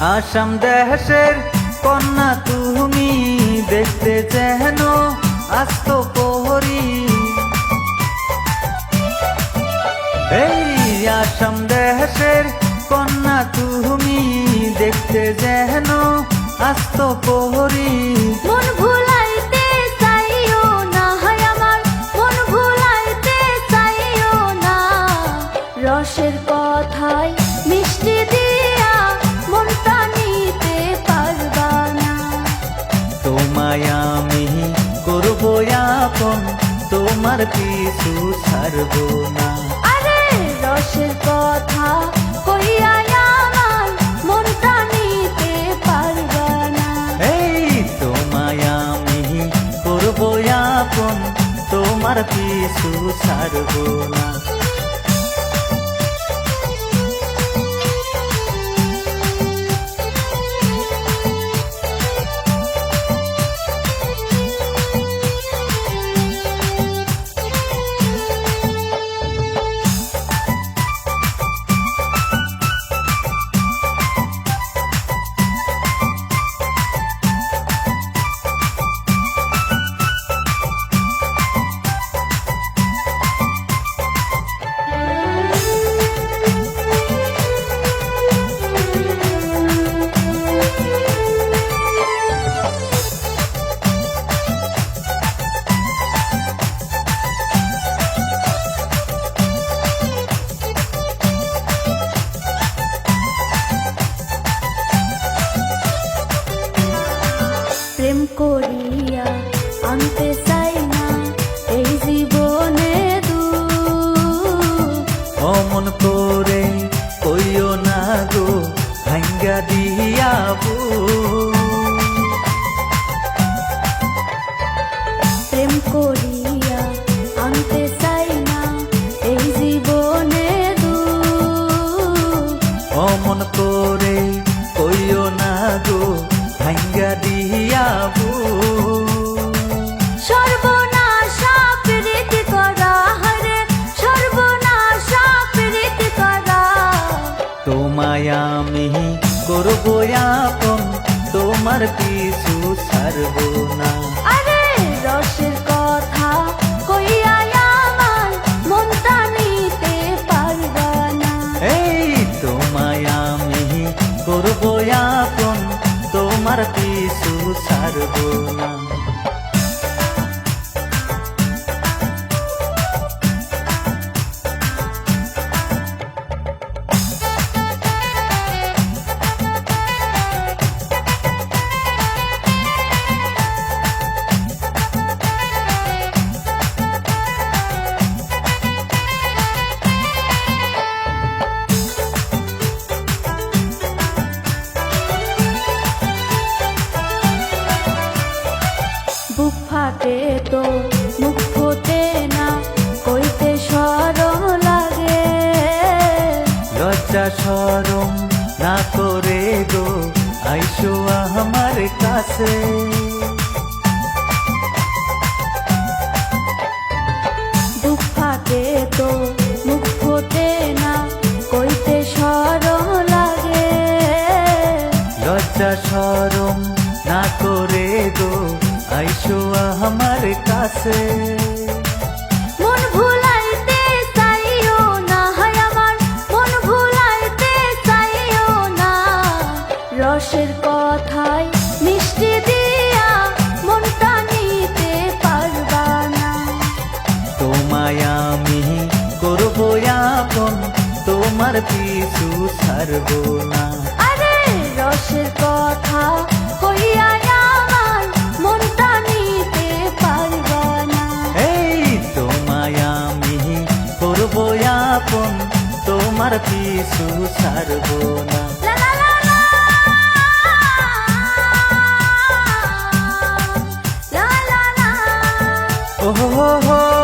আসাম দেশের কন্যা তুমি দেখতে যেন আস্ত প্রহরী। এই আসাম দেশের কন্যা তুমি দেখতে যেন আস্ত প্রহরী। মন ভুলাইতে তোমার কিছু ছাড়ব না। আরে রসের কথা কইয়া আমার মনটা নিতে পারবা না। এই তোমায় আমি করব আপন তোমার কিছু ছাড়ব না। প্রেম করিয়া আনতে চাই না এই জীবনে দু অমন করে কইও না গো ভাঙ্গা দিয়া প্রেম করিয়া ভাঙ্গা সর্বনাশা প্রীতি করা হরে সর্বনাশা প্রীতি করা। তোমায় আমি করব আপন তোমার কিছু ছাড়বো না। কিছু ছাড়বো না তো মুখ ফোটে না কইতে সরম লাগে। লজ্জা সরম না করে গো আইসো আমার কাছে। বুক ফাটে তো মুখ ফোটে না কইতে সরম লাগে। লজ্জা সরম না করে গো আইসো আমার কাছে। মন ভুলাইতে চাইও না হায় আমার মন ভুলাইতে চাইও না। রসের কথায় মিষ্টি দিয়া মনটা নিতে পারবা না। তোমায় আমি করব আপন তোমার পিছু ছাড়বো না। আরে রসের কথা তোমার পিছু ছাড়বো না Oh, oh, oh.